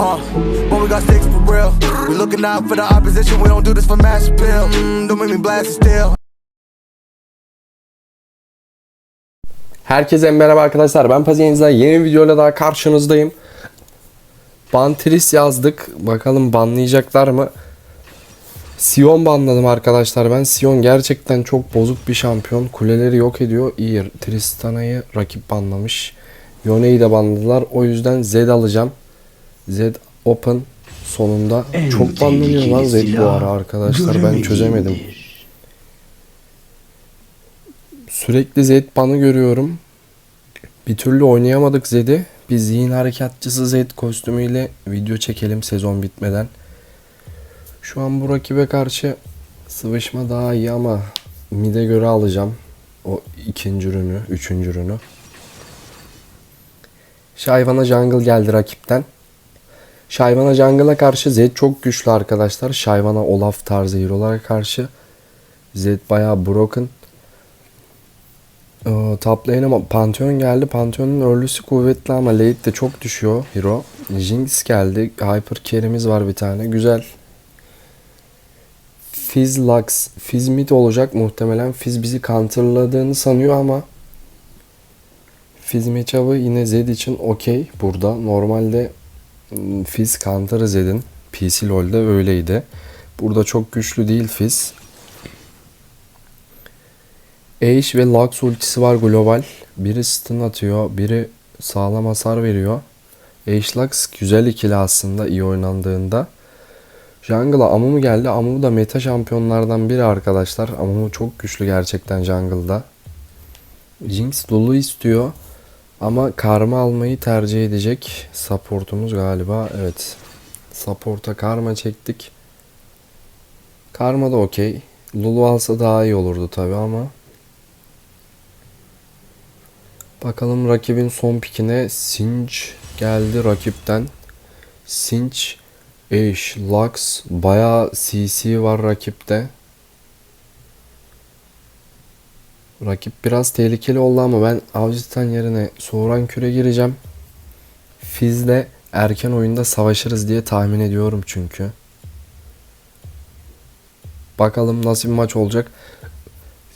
Uh, when we got sticks for real. We looking out for the opposition. We don't do this for mass appeal. Mm, don't make me blast it still. Herkese merhaba arkadaşlar. Ben Paziyeniz'den yeni bir videoyla daha karşınızdayım. Bantris yazdık. Bakalım banlayacaklar mı? Sion banladım arkadaşlar ben. Sion gerçekten çok bozuk bir şampiyon. Kuleleri yok ediyor. İyi. Tristana'yı rakip banlamış. Yone'yi de banladılar. O yüzden Zed alacağım. Zed Open sonunda. En çok banlanıyor lan Zed bu ara arkadaşlar. Ben çözemedim. Sürekli Zed banı görüyorum. Bir türlü oynayamadık Zed'i. Bir zihin harekatçısı Zed kostümüyle video çekelim sezon bitmeden. Şu an bu rakibe karşı sıvışma daha iyi ama mid'e göre alacağım. O ikinci ürünü, üçüncü ürünü. Şayvana Jungle geldi rakipten. Şayvana Jungle'a karşı Zed çok güçlü arkadaşlar. Şayvana Olaf tarzı hero'lara karşı Zed bayağı broken. Ee, top lane ama Pantheon geldi. Pantheon'un örlüsü kuvvetli ama late de çok düşüyor hero. Jinx geldi. Hyper carry'miz var bir tane. Güzel. Fizz Lux. Fizz mid olacak muhtemelen. Fizz bizi counterladığını sanıyor ama Fizz matchup'ı yine Zed için okey burada. Normalde Fizz counter Zed'in. PC LoL'de öyleydi. Burada çok güçlü değil Fizz. Ashe ve Lux ultisi var global. Biri stun atıyor, biri sağlam hasar veriyor. Ashe Lux güzel ikili aslında iyi oynandığında. Jungle'a Amumu geldi. Amumu da meta şampiyonlardan biri arkadaşlar. Amumu çok güçlü gerçekten jungle'da. Jinx Lulu istiyor. Ama karma almayı tercih edecek. Supportumuz galiba. Evet. Support'a karma çektik. Karma da okey. Lulu alsa daha iyi olurdu tabi ama. Bakalım rakibin son pikine Sinch geldi rakipten. Sinch, Ashe, Lux bayağı CC var rakipte. Rakip biraz tehlikeli oldu ama ben Avcıtan yerine Soğuran Küre gireceğim. Fizz'le erken oyunda savaşırız diye tahmin ediyorum çünkü. Bakalım nasıl bir maç olacak.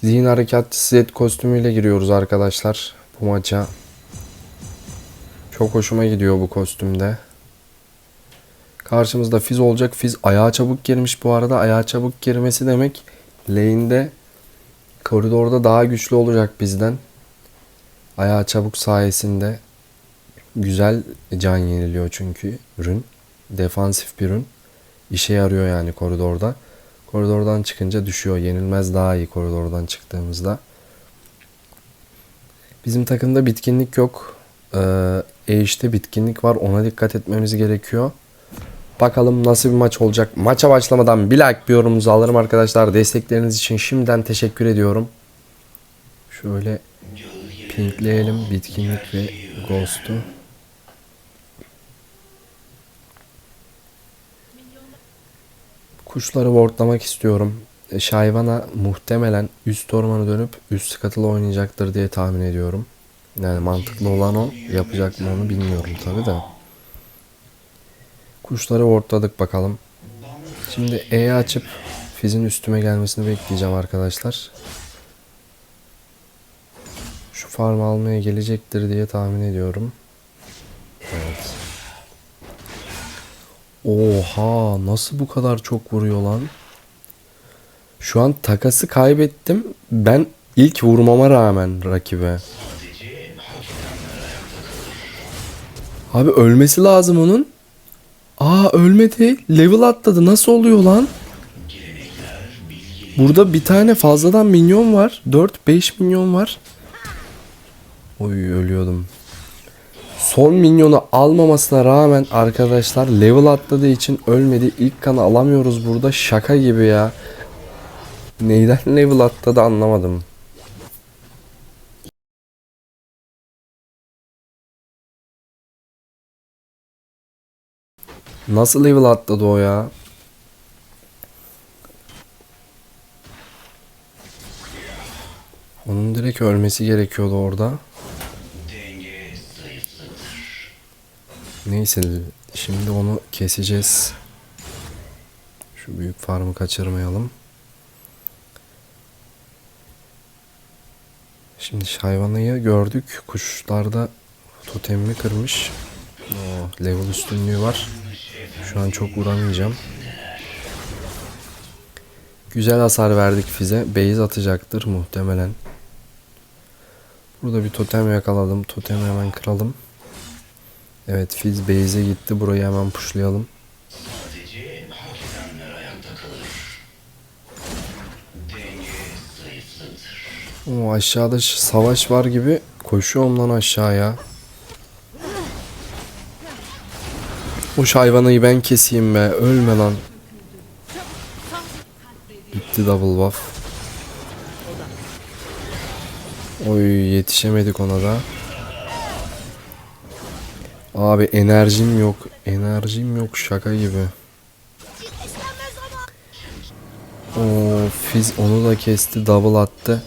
Zihin harekatçısı Zed kostümüyle giriyoruz arkadaşlar bu maça. Çok hoşuma gidiyor bu kostümde. Karşımızda Fizz olacak. Fizz ayağa çabuk girmiş bu arada. Ayağa çabuk girmesi demek lane'de koridorda daha güçlü olacak bizden. Ayağa çabuk sayesinde güzel can yeniliyor çünkü ürün. Defansif bir ürün. İşe yarıyor yani koridorda. Koridordan çıkınca düşüyor. Yenilmez daha iyi koridordan çıktığımızda. Bizim takımda bitkinlik yok. Ee, Ashe'de bitkinlik var. Ona dikkat etmemiz gerekiyor. Bakalım nasıl bir maç olacak. Maça başlamadan bir like bir yorumunuzu alırım arkadaşlar. Destekleriniz için şimdiden teşekkür ediyorum. Şöyle pinkleyelim bitkinlik ve ghost'u. Kuşları wardlamak istiyorum. E, Şayvana muhtemelen üst ormanı dönüp üst skatılı oynayacaktır diye tahmin ediyorum. Yani mantıklı olan o. Yapacak mı onu bilmiyorum tabi de. Kuşları wardladık bakalım. Şimdi E'yi açıp Fizz'in üstüme gelmesini bekleyeceğim arkadaşlar. Şu farm almaya gelecektir diye tahmin ediyorum. Evet. Oha nasıl bu kadar çok vuruyor lan? Şu an takası kaybettim. Ben ilk vurmama rağmen rakibe. Abi ölmesi lazım onun. Aa ölmedi. Level atladı. Nasıl oluyor lan? Burada bir tane fazladan minyon var. 4-5 minyon var. Oy ölüyordum. Son minyonu almamasına rağmen arkadaşlar level atladığı için ölmedi. İlk kanı alamıyoruz burada. Şaka gibi ya. Neyden level atladı anlamadım. Nasıl level atladı o ya? Onun direkt ölmesi gerekiyordu orada. Neyse şimdi onu keseceğiz. Şu büyük farmı kaçırmayalım. Şimdi hayvanayı gördük. Kuşlarda totemimi kırmış. Oo, level üstünlüğü var. Şu an çok vuramayacağım. Güzel hasar verdik Fize. Base atacaktır muhtemelen. Burada bir totem yakaladım. Totemi hemen kıralım. Evet Fiz base'e gitti. Burayı hemen pushlayalım. O aşağıda savaş var gibi koşuyorum lan aşağıya. O hayvanayı ben keseyim be. Ölme lan. Bitti double buff. Oy yetişemedik ona da. Abi enerjim yok. Enerjim yok şaka gibi. O Fiz onu da kesti double attı.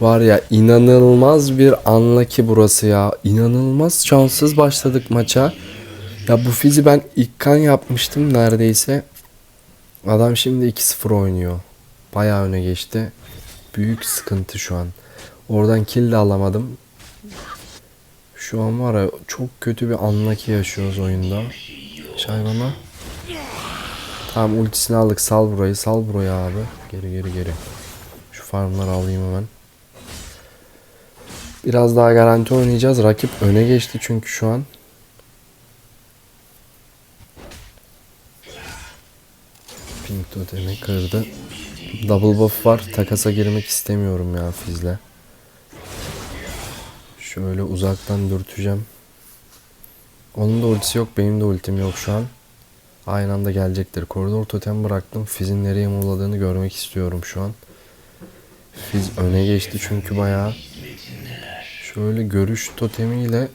Var ya inanılmaz bir unlucky burası ya. İnanılmaz şanssız başladık maça. Ya bu Fiz'i ben ilk kan yapmıştım neredeyse. Adam şimdi 2-0 oynuyor. Bayağı öne geçti. Büyük sıkıntı şu an. Oradan kill de alamadım. Şu an var ya çok kötü bir unlucky yaşıyoruz oyunda. Şayvana. Tamam ultisini aldık. Sal burayı. Sal burayı abi. Geri geri geri. Şu farmları alayım hemen. Biraz daha garanti oynayacağız. Rakip öne geçti çünkü şu an. Pink totemi kırdı. Double buff var. Takasa girmek istemiyorum ya Fiz'le. Şöyle uzaktan dürteceğim. Onun da ultisi yok. Benim de ultim yok şu an. Aynı anda gelecektir. Koridor totem bıraktım. Fizz'in nereye moladığını görmek istiyorum şu an. Fizz öne geçti çünkü bayağı. Şöyle görüş totemiyle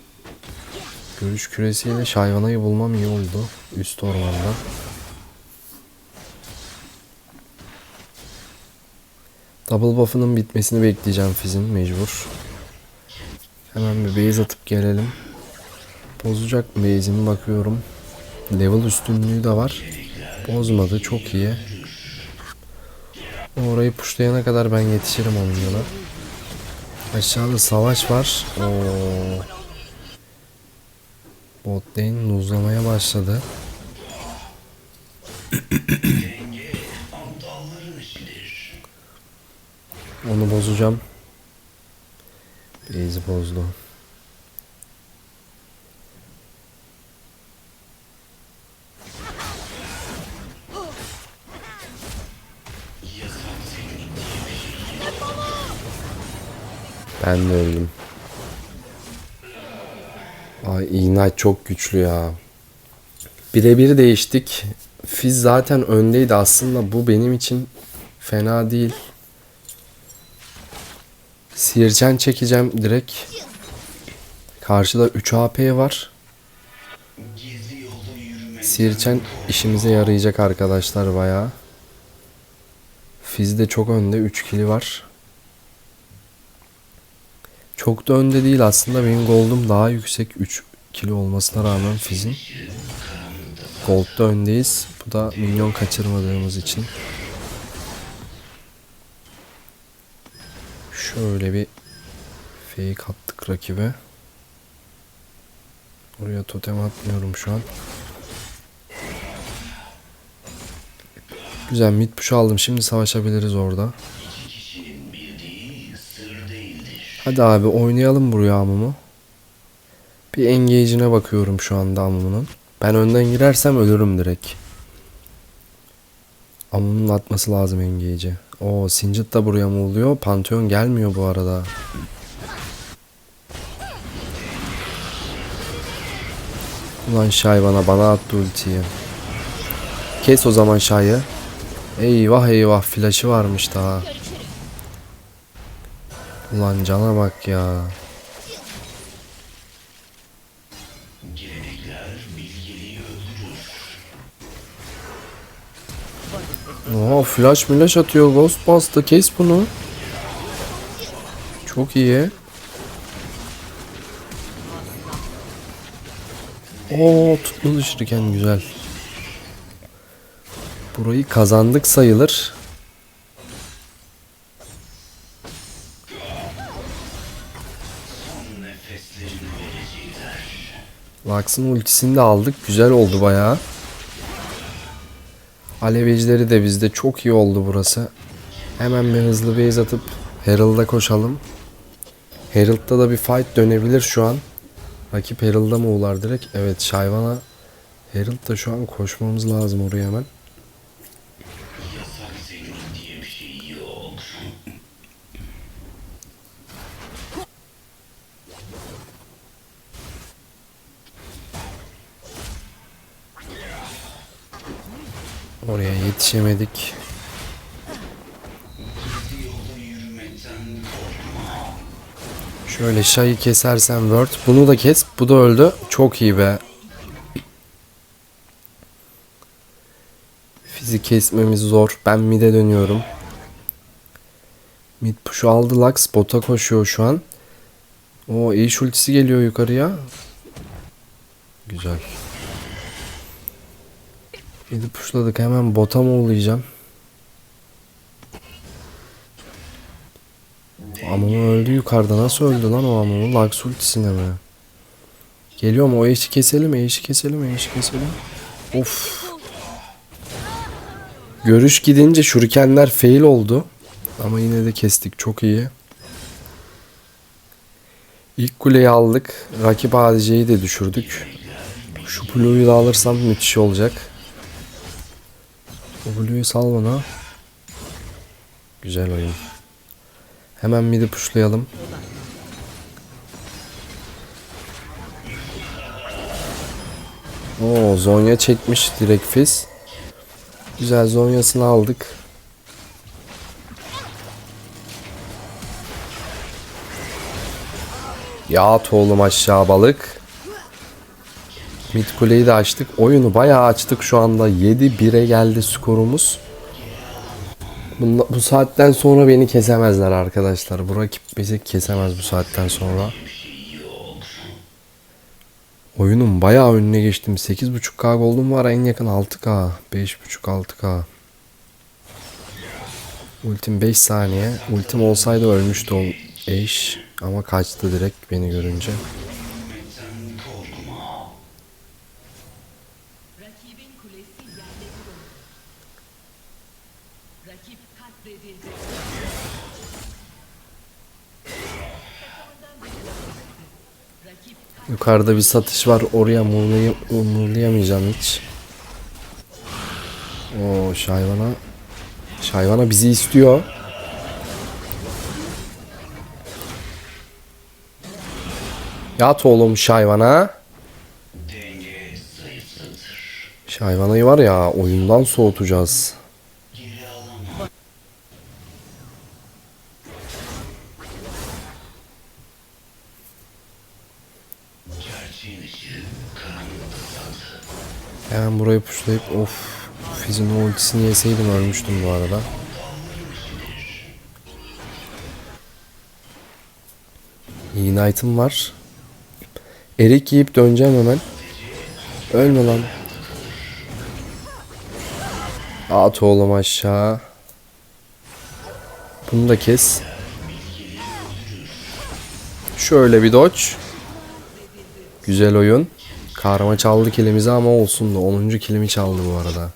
görüş küresiyle şayvanayı bulmam iyi oldu. Üst ormanda. Double buff'ının bitmesini bekleyeceğim Fizz'in mecbur. Hemen bir base atıp gelelim. Bozacak mı base'imi bakıyorum. Level üstünlüğü de var. Bozmadı çok iyi. Orayı pushlayana kadar ben yetişirim onun yana. Aşağıda savaş var. Oo. Bot lane uzamaya başladı. Onu bozacağım. Base'i bozdu. Ben de öldüm. Ay Ignite çok güçlü ya. Birebir değiştik. Fizz zaten öndeydi aslında bu benim için fena değil. Sircan çekeceğim direkt. Karşıda 3 AP var. Sircan işimize yarayacak arkadaşlar bayağı. Fizz de çok önde 3 kili var. Çok da önde değil aslında benim gold'um daha yüksek 3 kilo olmasına rağmen Fizz'in. Gold'da öndeyiz. Bu da minyon kaçırmadığımız için. Şöyle bir fake attık rakibe. Oraya totem atmıyorum şu an. Güzel mid push aldım. Şimdi savaşabiliriz orada. Hadi abi oynayalım buraya Amumu. Bir engage'ine bakıyorum şu anda Amumu'nun. Ben önden girersem ölürüm direkt. Amumu'nun atması lazım engage'i. O Singed da buraya mı oluyor? Pantheon gelmiyor bu arada. Ulan Shay bana bana attı ultiyi. Kes o zaman Shay'ı. Eyvah eyvah flash'ı varmış daha. Ulan cana bak ya. Oha flash milash atıyor Ghost bastı kes bunu. Çok iyi. Oo tutmadı şuriken güzel. Burayı kazandık sayılır. Lux'ın ultisini de aldık. Güzel oldu bayağı. Alevecileri de bizde çok iyi oldu burası. Hemen bir hızlı base atıp Herald'a koşalım. Herald'da da bir fight dönebilir şu an. Rakip Herald'a mı uğrar direkt? Evet Shyvana Herald'da şu an koşmamız lazım oraya hemen. Oraya yetişemedik. Şöyle Shay'ı kesersen Word. Bunu da kes. Bu da öldü. Çok iyi be. Fizi kesmemiz zor. Ben mid'e dönüyorum. Mid push'u aldı Lux. Bota koşuyor şu an. O iyi ultisi geliyor yukarıya. Güzel. Mid'i pushladık. Hemen bota mı uğrayacağım? Amumu öldü yukarıda. Nasıl öldü lan o Amumu? Lux ultisine mi? Geliyor mu? O eşi keselim, eşi keselim, eşi keselim. Of. Görüş gidince şurikenler fail oldu. Ama yine de kestik. Çok iyi. İlk kuleyi aldık. Rakip ADC'yi de düşürdük. Şu Blue'yu da alırsam müthiş olacak. Blue'yu sal bana. Güzel oyun. Hemen midi pushlayalım. Oo Zonya çekmiş direkt Fizz. Güzel Zonya'sını aldık. Yat oğlum aşağı balık. Mid kuleyi de açtık. Oyunu bayağı açtık şu anda. 7-1'e geldi skorumuz. Bunla- bu saatten sonra beni kesemezler arkadaşlar. Bu rakip bizi kesemez bu saatten sonra. Oyunun bayağı önüne geçtim. 8.5K gold'um var en yakın 6K. 5.5 6K. Ultim 5 saniye. Ultim olsaydı ölmüştü o eş. Ama kaçtı direkt beni görünce. Rakibin kulesi yerle bir. Rakip katledildi. Yukarıda bir satış var. Oraya murlay murlayamayacağım hiç. O Şayvana Şayvana bizi istiyor. Yat oğlum Şayvana. Şayvanayı var ya oyundan soğutacağız. Hemen burayı pushlayıp of Fizz'in ultisini yeseydim ölmüştüm bu arada. Knight'ım var. Erik yiyip döneceğim hemen. Ölme lan. At oğlum aşağı. Bunu da kes. Şöyle bir dodge. Güzel oyun. Karma çaldı kilimizi ama olsun da 10. kilimi çaldı bu arada.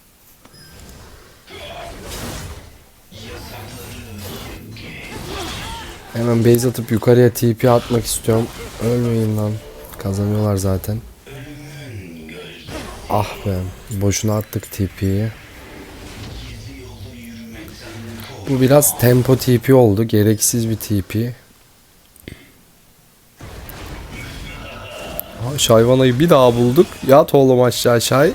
Hemen base atıp yukarıya TP atmak istiyorum. Ölmeyin lan. Kazanıyorlar zaten. Ah be. Boşuna attık TP'yi. Bu biraz tempo TP oldu. Gereksiz bir TP. Şayvanayı bir daha bulduk. Yat oğlum aşağı Şay.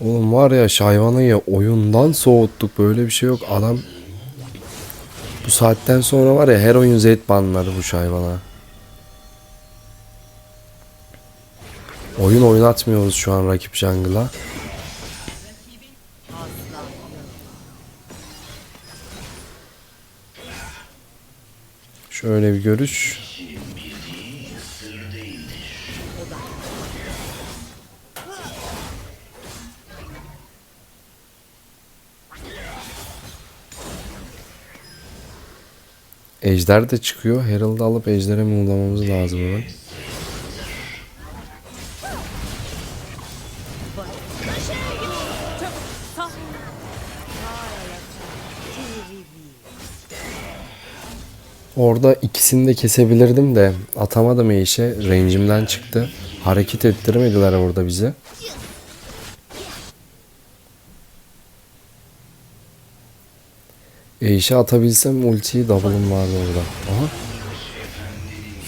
Oğlum var ya Şayvanayı oyundan soğuttuk. Böyle bir şey yok. Adam bu saatten sonra var ya her oyun Z banladı bu Şayvana. Oyun oynatmıyoruz şu an rakip jungle'a. Şöyle bir görüş. Ejder de çıkıyor. Herald'ı alıp Ejder'e mi lazım hemen. Orada ikisini de kesebilirdim de atamadım Eiş'e. Range'imden çıktı. Hareket ettirmediler orada bizi. Eiş'e atabilsem ultiyi double'ım vardı orada. Aha.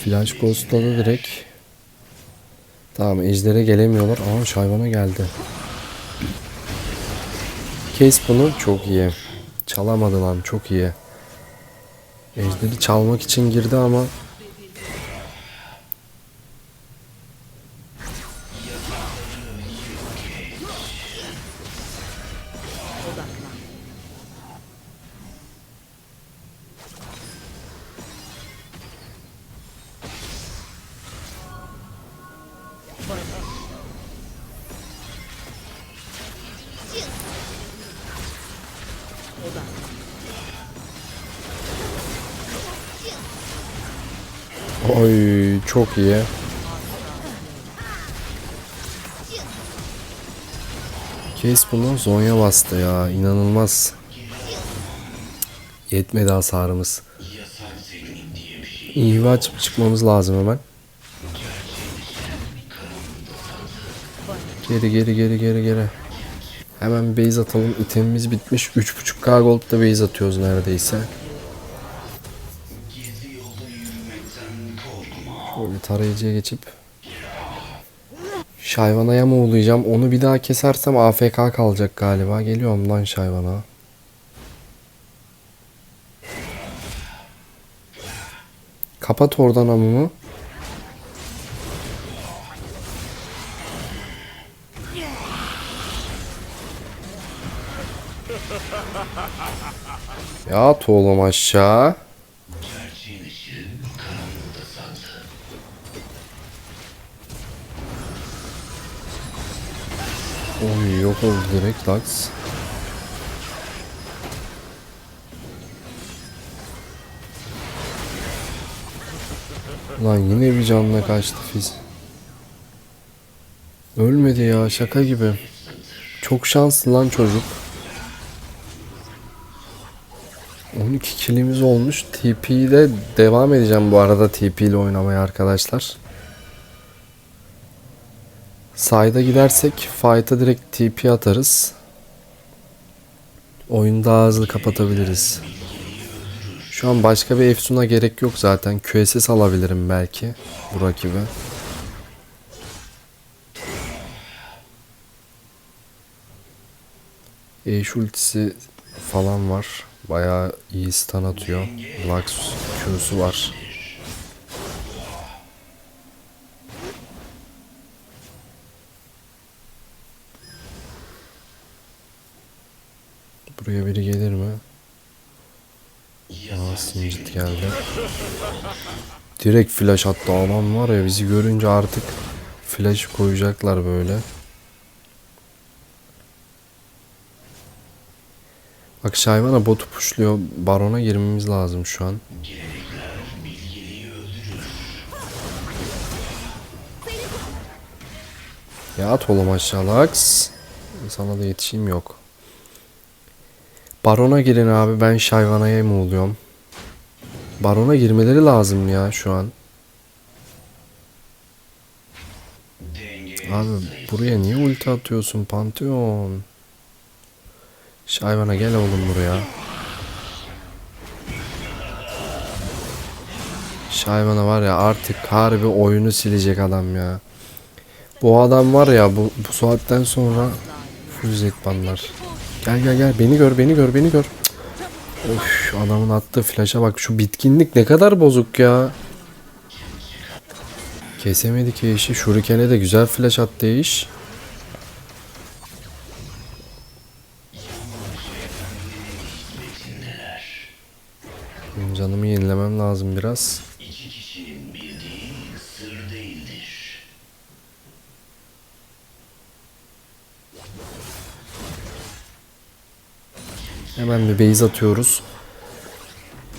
Flash Ghost'ladı direkt. Tamam Ejder'e gelemiyorlar. Aa Şayvan'a geldi. Kes bunu çok iyi. Çalamadı lan çok iyi. Ejder'i çalmak için girdi ama çok iyi. Kes bunu Zonya bastı ya inanılmaz. Yetmedi hasarımız. İyi açıp çıkmamız lazım hemen. Geri geri geri geri geri. Hemen base atalım. İtemimiz bitmiş. 3.5k gold'da base atıyoruz neredeyse. Tarayıcıya geçip Şayvana'ya mı uğrayacağım? Onu bir daha kesersem AFK kalacak galiba. Geliyorum lan Şayvan'a. Kapat oradan amımı. Ya oğlum aşağı. Oy yok oldu direkt Lux. Lan yine bir canla kaçtı Fiz. Ölmedi ya şaka gibi. Çok şanslı lan çocuk. 12 kilimiz olmuş. TP'de devam edeceğim bu arada TP ile oynamaya arkadaşlar. Side'a gidersek fight'a direkt TP atarız. Oyunu daha hızlı kapatabiliriz. Şu an başka bir Efsun'a gerek yok zaten. QSS alabilirim belki bu rakibi. Ashe ultisi falan var. Bayağı iyi stun atıyor. Lux Q'su var. Buraya biri gelir mi? Aa Singed geldi. Direkt flash attı adam var ya bizi görünce artık flash koyacaklar böyle. Bak Şayvan'a botu puşluyor. Barona girmemiz lazım şu an. Ya at oğlum aşağı Lux. Sana da yetişeyim yok. Barona girin abi ben Şayvana'ya mı oluyorum? Barona girmeleri lazım ya şu an. Abi buraya niye ulti atıyorsun Pantheon? Şayvana gel oğlum buraya. Şayvana var ya artık harbi oyunu silecek adam ya. Bu adam var ya bu, bu saatten sonra full zetbanlar. Gel gel gel beni gör beni gör beni gör. Cık. Of adamın attığı flaşa bak şu bitkinlik ne kadar bozuk ya. Kesemedi ki işi. Shuriken'e de güzel flash attı iş. Canımı yenilemem lazım biraz. Hemen bir base atıyoruz.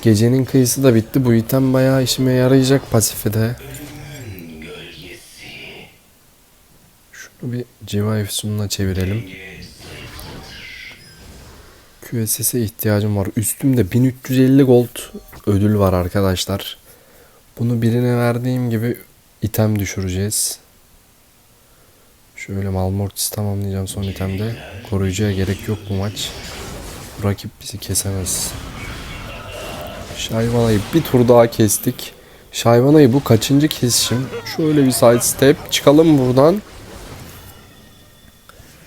Gecenin kıyısı da bitti. Bu item bayağı işime yarayacak pasifi de. Şunu bir civa efsununa çevirelim. QSS'e ihtiyacım var. Üstümde 1350 gold ödül var arkadaşlar. Bunu birine verdiğim gibi item düşüreceğiz. Şöyle Malmortis tamamlayacağım son itemde. Koruyucuya gerek yok bu maç. Rakip bizi kesemez. Şayvanayı bir tur daha kestik. Şayvanayı bu kaçıncı kesişim? Şöyle bir side step. Çıkalım buradan.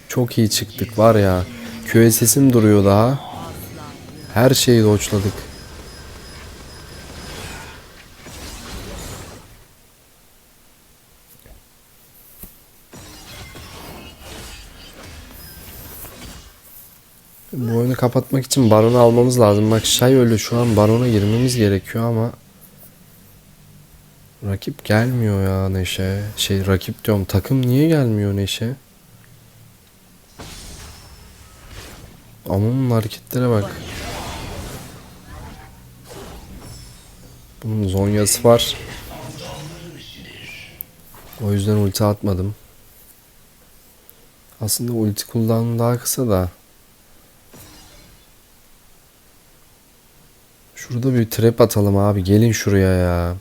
Çok iyi çıktık var ya. QSS'im duruyor daha. Her şeyi doçladık. Bu oyunu kapatmak için baronu almamız lazım. Bak Şay öyle şu an barona girmemiz gerekiyor ama rakip gelmiyor ya Neşe. Şey rakip diyorum takım niye gelmiyor Neşe? Amon'un hareketlere bak. Bunun zonyası var. O yüzden ulti atmadım. Aslında ulti cooldown'u daha kısa da. Şurada bir trap atalım abi. Gelin şuraya ya.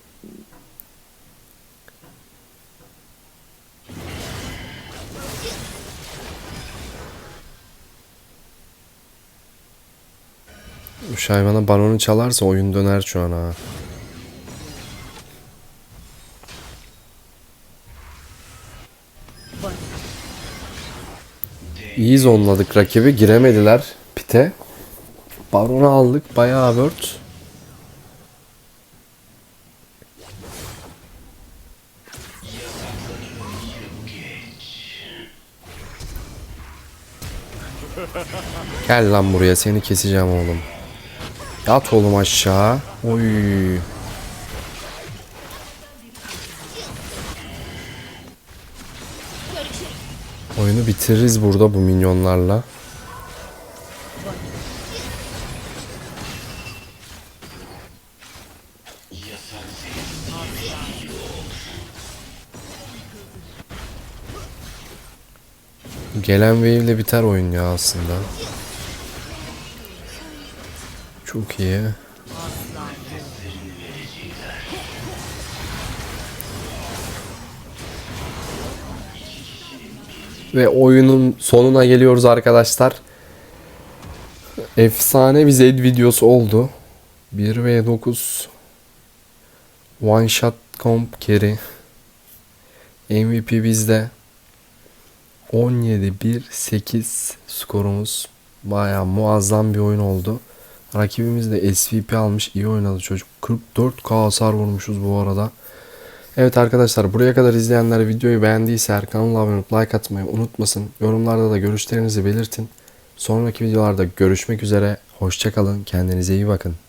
Bu şayvana baronu çalarsa oyun döner şu an ha. İyi zonladık rakibi. Giremediler pite. Baronu aldık. Bayağı word. Gel lan buraya seni keseceğim oğlum. Yat oğlum aşağı. Oy. Oyunu bitiririz burada bu minyonlarla. Gelen wave ile biter oyun ya aslında. Çok iyi. Ve oyunun sonuna geliyoruz arkadaşlar. Efsane bir Zed videosu oldu. 1v9 One shot comp carry MVP bizde 17-1-8 skorumuz baya muazzam bir oyun oldu. Rakibimiz de SVP almış. iyi oynadı çocuk. 44k hasar vurmuşuz bu arada. Evet arkadaşlar buraya kadar izleyenler videoyu beğendiyse kanala abone olup like atmayı unutmasın. Yorumlarda da görüşlerinizi belirtin. Sonraki videolarda görüşmek üzere. Hoşçakalın. Kendinize iyi bakın.